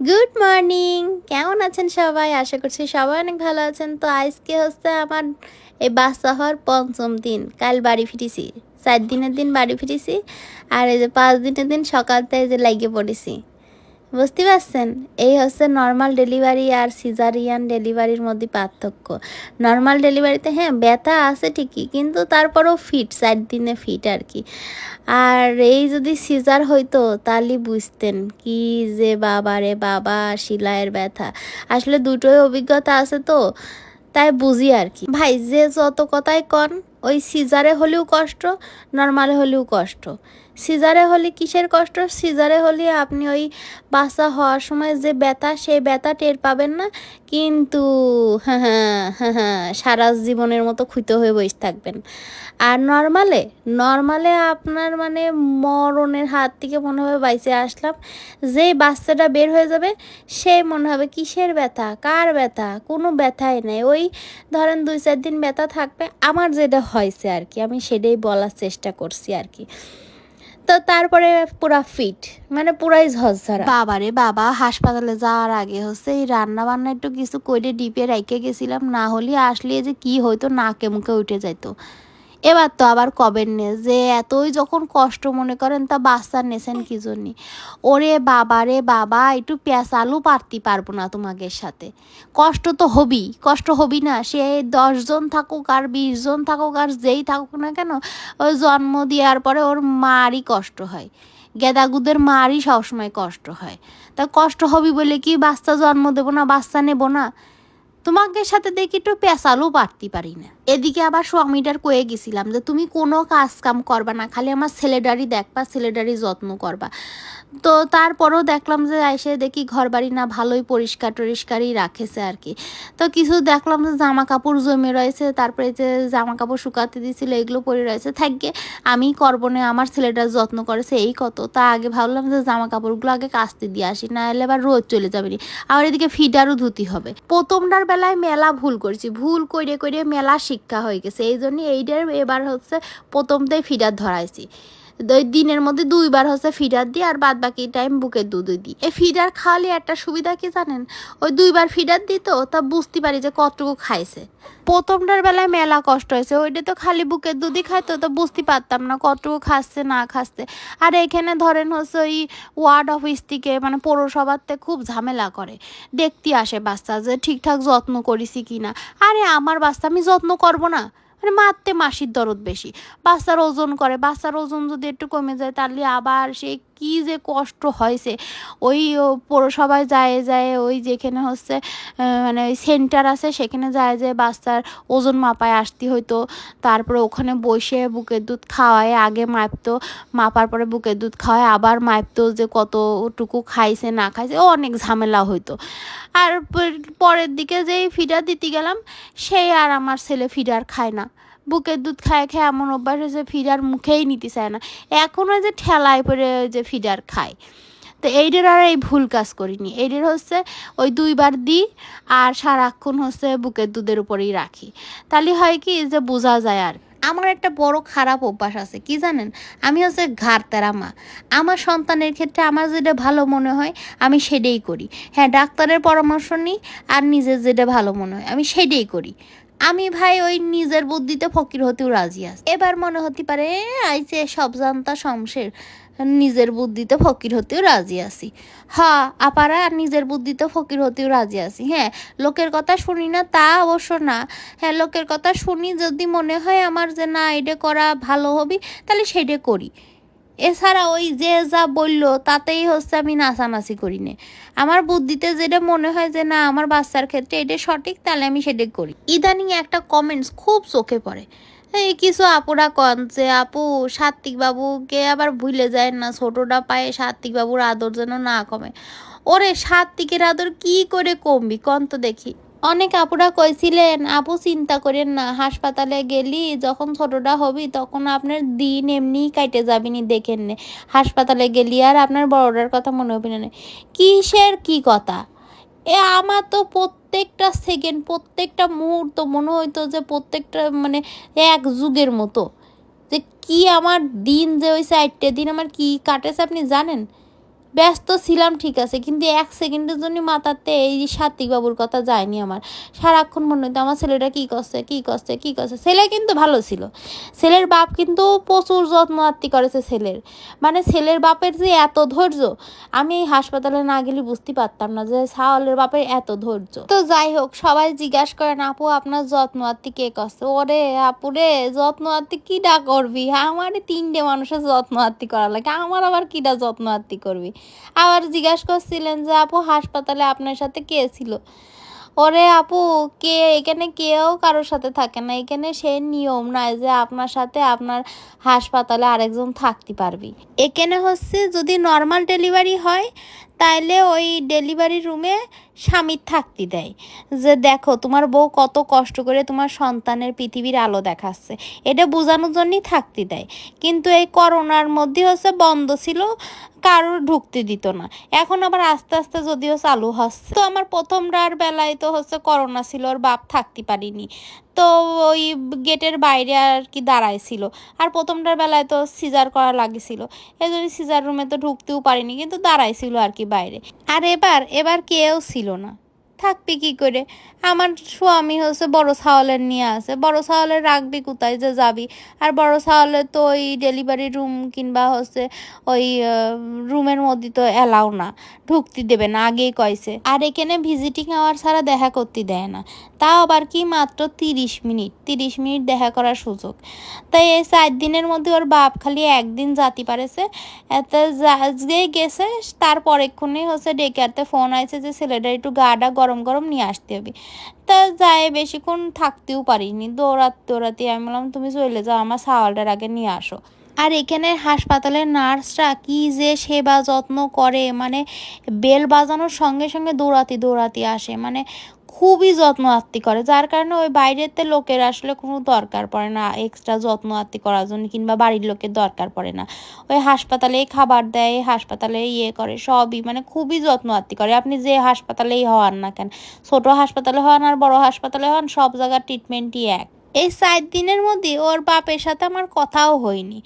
Good morning কেমন আছেন সবাই? আশা করছি সবাই অনেক ভালো আছেন। তো আজকে হচ্ছে আমার এই বাস হওয়ার পঞ্চম দিন। কাল বাড়ি ফিরেছি। চার দিনের দিন বাড়ি ফিরেছি। আর এই যে পাঁচ দিনের দিন সকালটা এই যে লাগিয়ে পড়েছি। বুঝতে পারছেন? এই হচ্ছে নর্মাল ডেলিভারি আর সিজারিয়ান ডেলিভারির মধ্যে পার্থক্য। নর্মাল ডেলিভারিতে হ্যাঁ ব্যথা আছে ঠিকই, কিন্তু তারপরেও ফিট চার দিনে ফিট আর কি। আর এই যদি সিজার হইতো, তাহলে বুঝতেন কি যে বাবা রে বাবা, শিলায়ের ব্যথা। আসলে দুটোই অভিজ্ঞতা আছে তো, তাই বুঝি আর কি। ভাই, যে যত কথাই কন, ওই সিজারে হলেও কষ্ট নর্মালে হলেও কষ্ট। সিজারে হলে কিসের কষ্ট? সিজারে হলে আপনি ওই বাচ্চা হওয়ার সময় যে ব্যথা, সেই ব্যথা টের পাবেন না। কিন্তু হ্যাঁ হ্যাঁ হ্যাঁ হ্যাঁ সারা জীবনের মতো খুঁতো হয়ে বসে থাকবেন। আর নর্মালে নর্মালে আপনার মানে মরণের হাত থেকে মনে হবে বাইসে আসলাম। যেই বাচ্চাটা বের হয়ে যাবে সেই মনে হবে কিসের ব্যথা, কার ব্যথা? কোনো ব্যথাই নেই। ওই ধরেন দুই চার দিন ব্যথা থাকবে। আমার যেটা হয়েছে আর কি, আমি সেটাই বলার চেষ্টা করছি আর কি। তো তারপরে পুরা ফিট মানে পুরাই ঝরঝরা। বাবারে বাবা, হাসপাতালে যাওয়ার আগে হচ্ছে এই রান্না বান্না একটু কিছু করে ডিপে রেখে গেছিলাম, না হলে আসলে যে কি হইতো, নাকে মুখে উঠে যাইতো। এবার তো আবার কবেন নে যে এতই যখন কষ্ট মনে করেন তা বাচ্চা নেছেন কি জন্যে? ওরে বাবা রে বাবা, একটু পেঁয়াজ আলু পারতে পারব না তোমাকে সাথে। কষ্ট তো হবি কষ্ট হবি না। সে দশজন থাকুক আর বিশ জন থাকুক আর যেই থাকুক না কেন ওই জন্ম দেওয়ার পরে ওর মারই কষ্ট হয়। গেদাগুদের মারই সবসময় কষ্ট হয়। তা কষ্ট হবি বলে কি বাচ্চা জন্ম দেবো না, বাচ্চা নেব না? তোমাকে সাথে দেখি একটু পেঁচালও পারতে পারি না। এদিকে আবার স্বামীটার কয়ে গেছিলাম যে, তুমি কোনো কাজ কাম করবা না, খালি আমার ছেলেটারই দেখবা, ছেলেটারই যত্ন করবা। তো তারপরেও দেখলাম যে এসে দেখি ঘর বাড়ি না ভালোই পরিষ্কার টরিষ্কারই রাখেছে আর কি। তো কিছু দেখলাম যে জামা কাপড় জমে রয়েছে, তারপরে যে জামা কাপড় শুকাতে দিয়েছিল, এগুলো পরে রয়েছে। থাকবে আমি করব না, আমার ছেলেটার যত্ন করেছে, এই কত। তা আগে ভাবলাম যে জামা কাপড়গুলো আগে কাচতে দিয়ে আসি না এলে আবার রোদ চলে যাবে আবার এদিকে ফিডারও ধুতি হবে। প্রথমটার বেলায় মেলা ভুল করছি। ভুল করে করে মেলা শিক্ষা হয়ে গেছে। এই জন্য এইটার এবার হচ্ছে প্রথমতেই ফিডার ধরাইছি। দিনের মধ্যে দুইবার হচ্ছে ফিডার দিই আর বাদ বাকি টাইম বুকের দুধ দিই। এই ফিডার খাওয়ালে একটা সুবিধা কি জানেন? ওই দুইবার ফিডার দিত তা বুঝতে পারি যে কতটুকু খাইছে। প্রথমটার বেলায় মেলা কষ্ট হয়েছে, ওইটা তো খালি বুকের দুধই খাইতো, তো বুঝতে পারতাম না কতটুকু খাচ্ছে, না খাচ্ছে। আর এখানে ধরেন হচ্ছে ওই ওয়ার্ড অফিস থেকে মানে পৌরসভাতে খুব ঝামেলা করে। দেখতে আসে বাচ্চা যে ঠিকঠাক যত্ন করিছি কি না আরে আমার বাচ্চা আমি যত্ন করব না। মানে মারতে মাসির দরদ বেশি। বাচ্চার ওজন করে, বাচ্চার ওজন যদি একটু কমে যায়, তাহলে আবার সে কি যে কষ্ট হয়েছে। ওই পৌরসভায় যায় যায়, ওই যেখানে হচ্ছে মানে ওই সেন্টার আছে, সেখানে যায় যে বাচ্চার ওজন মাপায় আসতে হইতো। তারপরে ওখানে বসে বুকের দুধ খাওয়ায়, আগে মাপতো, মাপার পরে বুকের দুধ খাওয়ায়, আবার মাপতো যে কতটুকু খাইছে, না খাইছে, ও অনেক ঝামেলা হইতো। আর পরের দিকে যেই ফিডার দিতে গেলাম, সেই আর আমার ছেলে ফিডার খায় না। বুকের দুধ খায় খায় এমন অভ্যাস হয়েছে ফিডার মুখেই নিতে চায় না। এখন ওই যে ঠেলায় পরে যে ফিডার খায়। তো এইটার আর এই ভুল কাজ করিনি। এইটার হচ্ছে ওই দুইবার দিই আর সারাক্ষণ হচ্ছে বুকের দুধের উপরেই রাখি। তাহলে হয় কি যে বোঝা যায় আর আমার একটা বড় খারাপ অভ্যাস আছে, কি জানেন? আমি হচ্ছে ঘাড় মা। আমার সন্তানের ক্ষেত্রে আমার যেটা ভালো মনে হয়, আমি সেটাই করি। হ্যাঁ ডাক্তারের পরামর্শ নিই আর নিজের যেটা ভালো মনে হয়, আমি সেটাই করি। আমি ভাই ওই নিজের বুদ্ধিতে ফকির হতেও রাজি আছি। এবার মনে হতে পারে "এ, আইছে সব জানতা শমশের নিজের বুদ্ধিতে ফকির হতেও রাজি আছি। হ্যাঁ আপারা নিজের বুদ্ধিতে ফকির হতেও রাজি আছি। হ্যাঁ লোকের কথা শুনি না তা অবশ্য না। হ্যাঁ লোকের কথা শুনি যদি মনে হয় আমার যে না এটা করা ভালো হবে তাহলে সেটা করি। এছাড়া ওই যে যা বলল, তাতেই হচ্ছে আমি নাচানাচি করি না। আমার বুদ্ধিতে যেটা মনে হয় যে, না, আমার বাচ্চার ক্ষেত্রে এটা সঠিক, তাহলে আমি সেটা করি। ইদানিং একটা কমেন্টস খুব চোখে পড়ে। এই কিছু আপুরা কন যে, আপু সাত্বিক বাবুকে আবার ভুলে যায় না, ছোটটা পায়ে সাত্বিক বাবুর আদর যেন না কমে। ওরে, সাত্বিকের আদর কি করে কমবি? কন তো দেখি। অনেক আপুরা কইছিলেন, আপু চিন্তা করেন না, হাসপাতালে গেলি, যখন ছোটটা হবি তখন আপনার দিন এমনিই কাটে যাবিনি দেখেন নে। হাসপাতালে গেলি আর আপনার বড়টার কথা মনে হবে না। কিসের কি কথা? এ আমার তো প্রত্যেকটা সেকেন্ড, প্রত্যেকটা মুহূর্ত মনে হইতো যে প্রত্যেকটা মানে এক যুগের মতো। যে কি আমার দিন যে ওই চারটে দিন আমার কি কাটেছে আপনি জানেন? ব্যস্ত ছিলাম, ঠিক আছে, কিন্তু এক সেকেন্ডের জন্য মাথাতে এই সাত্বিক বাবুর কথা যায়নি আমার। সারাক্ষণ মনে হতো আমার ছেলেটা কী করছে কী করছে কী করছে? ছেলে কিন্তু ভালো ছিল। ছেলের বাপ কিন্তু প্রচুর যত্ন আত্মি করেছে ছেলের। মানে ছেলের বাপের যে এত ধৈর্য, আমি এই হাসপাতালে না গেলে বুঝতে পারতাম না যে সাওয়ালের বাপের এত ধৈর্য। তো যাই হোক, সবাই জিজ্ঞাসা করেন, আপু, আপনার যত্ন আত্মি কে করছে? ওরে আপুরে যত্ন আত্মি কিডা করবি? আমার তিনটে মানুষের যত্ন আত্মি করা লাগে, আমার আবার কিডা যত্ন আত্মি করবি? আবার জিজ্ঞাসা করছিলেন যে, আপু, হাসপাতালে আপনার সাথে কে ছিল? ওরে, আপু, কে, এখানে কেউ কারোর সাথে থাকে না। এখানে সে নিয়ম নাই যে, আপনার সাথে আপনার হাসপাতালে আরেকজন থাকতে পারবি। এখানে হচ্ছে যদি নর্মাল ডেলিভারি হয়, তাইলে ওই ডেলিভারি রুমে স্বামীর থাকতে দেয়। যে দেখো, তোমার বউ কত কষ্ট করে তোমার সন্তানের পৃথিবীর আলো দেখাচ্ছে। এটা বোঝানোর জন্যই থাকতে দেয়। কিন্তু এই করোনার মধ্যে হচ্ছে বন্ধ ছিল, কারোর ঢুকতে দিত না। এখন আবার আস্তে আস্তে যদিও চালু হচ্ছে, তো আমার প্রথমটার বেলায় তো হচ্ছে করোনা ছিল ওর বাপ থাকতে পারিনি। তো ওই গেটের বাইরে আর কি দাঁড়াইছিল আর প্রথমটার বেলায় তো সিজার করা লাগেছিল। এই জন্য সিজার রুমে তো ঢুকতেও পারিনি, কিন্তু দাঁড়াইছিল আর কি বাইরে। আর এবার এবার কেউ ছিল না থাকবি কি করে? আমার স্বামী হচ্ছে বড় ছাওয়ালের নিয়ে আছে বড় ছাওয়ালের রাখবি কোথায় যে যাবি? আর বড় ছাওয়ালের তো ওই ডেলিভারি রুম কিংবা হচ্ছে ওই রুমের মধ্যে তো অ্যালাউ না। ঢুকতে দেবে না, আগেই কয়েছে আর এখানে ভিজিটিং আওয়ার ছাড়া দেখা করতে দেয় না। তাও আবার কি মাত্র তিরিশ মিনিট তিরিশ মিনিট দেখা করার সুযোগ। তাই এই চার দিনের মধ্যে ওর বাপ খালি একদিন জাতি পারেছে। এত যে গেছে, তারপর এক্ষুনি হচ্ছে ডেকে আরতে ফোন আইছে যে ছেলেটা একটু গাটা গরম গরম গরম নিয়ে আসতে হবে। তা যায় বেশিক্ষণ থাকতেও পারিনি। দৌড়াতে দৌড়াতে আমি বললাম, তুমি চলে যাও, আমার সাওয়ালটার আগে নিয়ে আসো। আর এখানে হাসপাতালের নার্সরা কি যে সেবা যত্ন করে মানে বেল বাজানোর সঙ্গে সঙ্গে দৌড়াতে দৌড়াতে আসে। মানে খুবই যত্ন আত্তি করে। যার কারণে ওই বাইরেতে লোকের আসলে কোনো দরকার পড়ে না। এক্সট্রা যত্ন আত্তি করার জন্য কিংবা বাড়ির লোকের দরকার পড়ে না। ওই হাসপাতালেই খাবার দেয়, হাসপাতালে ইয়ে করে, সবই মানে খুবই যত্ন আত্তি করে। আপনি যে হাসপাতালেই হওয়ান না কেন, ছোট হাসপাতালে হন আর বড় হাসপাতালে হন, সব জায়গার ট্রিটমেন্টই এক। এই সাত দিনের মধ্যে ওর বাপের সাথে আমার কথাও হয়নি।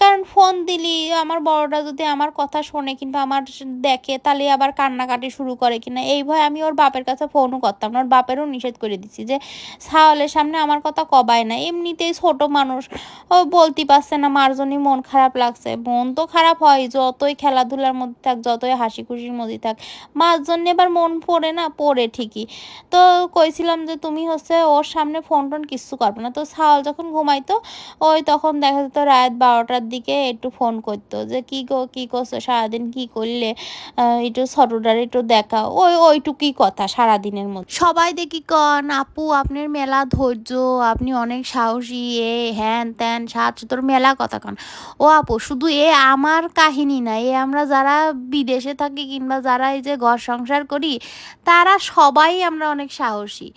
কারণ ফোন দিলি, আমার বড়টা যদি আমার কথা শোনে কিংবা আমার দেখে, তাহলে আবার কান্নাকাটি শুরু করে কিনা। এই ভয় আমি ওর বাপের কাছে ফোনও করতাম না, ওর বাপেরও নিষেধ করে দিচ্ছি যে, ছাওয়ালের সামনে আমার কথা কবায় না। এমনিতেই ছোট মানুষ, ও বলতে পারছে না, মার জন্যই মন খারাপ লাগছে। মন তো খারাপ হয়, যতই খেলাধুলার মধ্যে থাক, যতই হাসি খুশির মধ্যে থাক, মার জন্য এবার মন পড়ে না, পড়ে ঠিকই। তো কইছিলাম যে, তুমি হচ্ছে ওর সামনে ফোন টোন কিচ্ছু করবে না। তো ছাওয়াল যখন ঘুমাইতো, ওই তখন দেখা যেত রাত বারোটার দিকে একটু ফোন করতো যে, কি গো, কী করছ? সারাদিন কি করলে? একটু ছোটটার একটু দেখা ওই, ওইটুকুই কথা সারাদিনের মধ্যে। সবাই দেখি কন, আপু, আপনার মেলা ধৈর্য, আপনি অনেক সাহসী, এ, হ্যান ত্যান, সাত তোর মেলা কথা কন। ও আপু, শুধু এ আমার কাহিনী না, এ আমরা যারা বিদেশে থাকি কিংবা যারা এই যে ঘর সংসার করি, তারা সবাই আমরা অনেক সাহসী।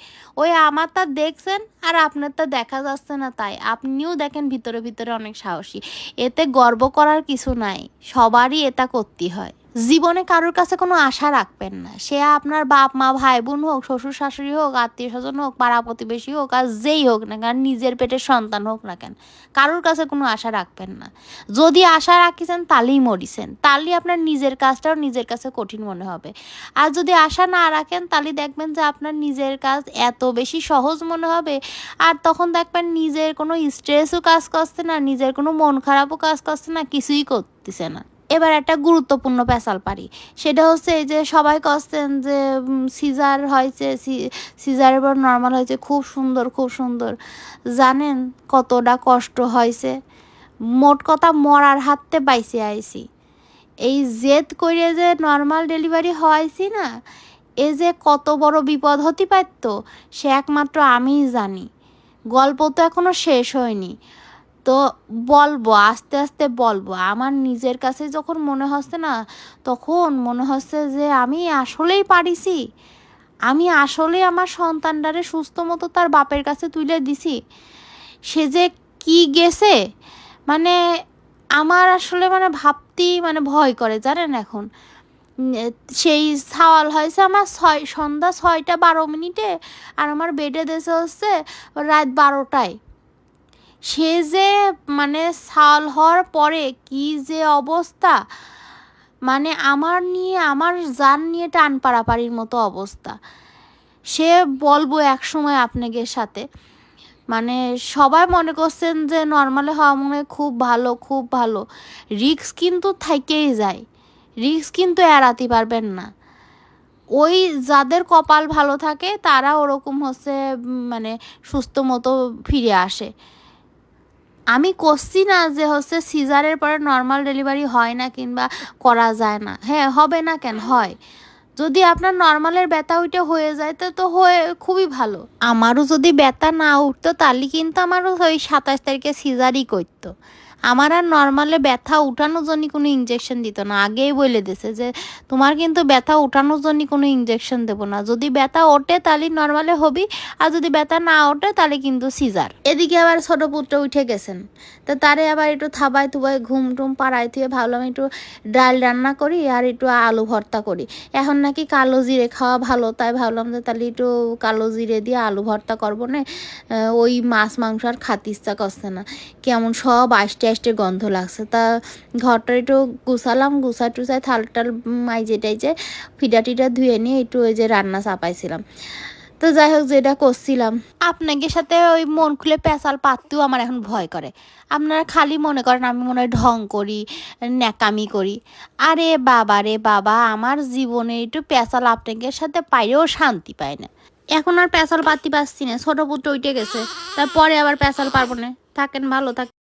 ওই আমার তা দেখছেন আর আপনার তো দেখা যাচ্ছে না তাই। আপনিও দেখেন ভিতরে ভিতরে অনেক সাহসী। এতে গর্ব করার কিছু নাই। সবারই এটা করতে হয়। জীবনে কারোর কাছে কোনো আশা রাখবেন না। সে আপনার বাপ, মা ভাই বোন হোক শ্বশুর শাশুড়ি হোক আত্মীয় স্বজন হোক, পাড়া প্রতিবেশী হোক, আর যেই হোক না কেন, নিজের পেটের সন্তান হোক না কেন, কারোর কাছে কোনো আশা রাখবেন না। যদি আশা রাখিছেন, তাহলেই মরিছেন। তাহলেই আপনার নিজের কাজটাও নিজের কাছে কঠিন মনে হবে। আর যদি আশা না রাখেন তাহলে দেখবেন যে আপনার নিজের কাজ এত বেশি সহজ মনে হবে। আর তখন দেখবেন নিজের কোনো স্ট্রেসও কাজ করছে না, নিজের কোনো মন খারাপও কাজ করছে না, কিছুই করতেছে না। এবার একটা গুরুত্বপূর্ণ পেশাল পারি। সেটা হচ্ছে এই যে সবাই কষতেন যে সিজার হয়েছে সিজারের পর নর্মাল হয়েছে, খুব সুন্দর খুব সুন্দর। জানেন কতটা কষ্ট হয়েছে? মোট কথা মরার হাততে বাইসে আইছি। এই জেদ করে যে নর্মাল ডেলিভারি হয়েছি না, এ যে কত বড় বিপদ হতে পারত, সে একমাত্র আমিই জানি। গল্প তো এখনও শেষ হয়নি। তো বলব, আস্তে আস্তে বলব। আমার নিজের কাছে যখন মনে হচ্ছে না, তখন মনে হচ্ছে যে আমি আসলেই পারিছি। আমি আসলেই আমার সন্তানটারে সুস্থ মতো তার বাপের কাছে তুলে দিছি। সে যে কি গেছে মানে আমার আসলে মানে ভাবতেই মানে ভয় করে, জানেন এখন। সেই সাওয়াল হয়েছে আমার ছয়, সন্ধ্যা ছয়টা বারো মিনিটে, আর আমার বেডে দেশে হচ্ছে রাত বারোটায়। সে যে মানে সাল হওয়ার পরে কি যে অবস্থা? মানে আমার নিয়ে, আমার জান নিয়ে টান পাড়াপাড়ির মতো অবস্থা। সে বলব এক সময় আপনাদের সাথে। মানে সবাই মনে করছেন যে নর্মালে হওয়া মনে খুব ভালো খুব ভালো। রিক্স কিন্তু থাকেই যায়। রিক্স কিন্তু এড়াতে পারবেন না। ওই যাদের কপাল ভালো থাকে, তারা ওরকম হচ্ছে মানে সুস্থ মতো ফিরে আসে। আমি করছি না যে হচ্ছে সিজারের পরে নর্মাল ডেলিভারি হয় না কিংবা করা যায় না। হ্যাঁ হবে না কেন? হয়। যদি আপনার নর্মালের ব্যথা ওইটা হয়ে যায়, তো তো হয়ে খুবই ভালো। আমারও যদি ব্যথা না উঠতো, তাহলে কিন্তু আমারও ওই সাতাশ তারিখে সিজারই করতো। আমার আর নর্মালে ব্যথা উঠানোর জন্য কোনো ইঞ্জেকশন দিত না। আগেই বলে দিছে যে, তোমার কিন্তু ব্যথা উঠানোর জন্য কোনো ইঞ্জেকশন দেবো না। যদি ব্যথা ওঠে তাহলে নর্মালে হবি, আর যদি ব্যথা না ওঠে তাহলে কিন্তু সিজার এদিকে আবার ছোট পুত্র উঠে গেছেন। তো তারে আবার একটু থাবাই থুবাই ঘুম টুম পাড়ায় থুয়ে ভাবলাম একটু ডাল রান্না করি আর একটু আলু ভর্তা করি। এখন নাকি কালো জিরে খাওয়া ভালো, তাই ভাবলাম যে তাহলে একটু কালো জিরে দিয়ে আলু ভর্তা করব না। ওই মাছ, মাংস আর খাতে ইচ্ছা করছে না। কেমন সব আষ্টে আষ্টে গন্ধ লাগছে। তা ঘরটা একটু গুছালাম গুছা টুসাই থাল টাল মাইজে টাইজে ফিডা টিডা ধুয়ে নিয়ে একটু ওই যে রান্না চাপাইছিলাম। তো যাই হোক, যেটা করছিলাম। আপনাদের সাথে ওই মন খুলে পেঁচাল পাততেও আমার এখন ভয় করে। আপনারা খালি মনে করেন আমি মনে হয় ঢং করি, ন্যাকামি করি। আরে বাবা রে বাবা, আমার জীবনে একটু পেঁচাল আপনাদের সাথে পাইলেও শান্তি পায় না। এখন আর পেঁচাল পাতি পাচ্ছি না, ছোট পুত্র উঠে গেছে, তারপরে আবার পেঁচাল পারব না। থাকেন, ভালো থাকেন।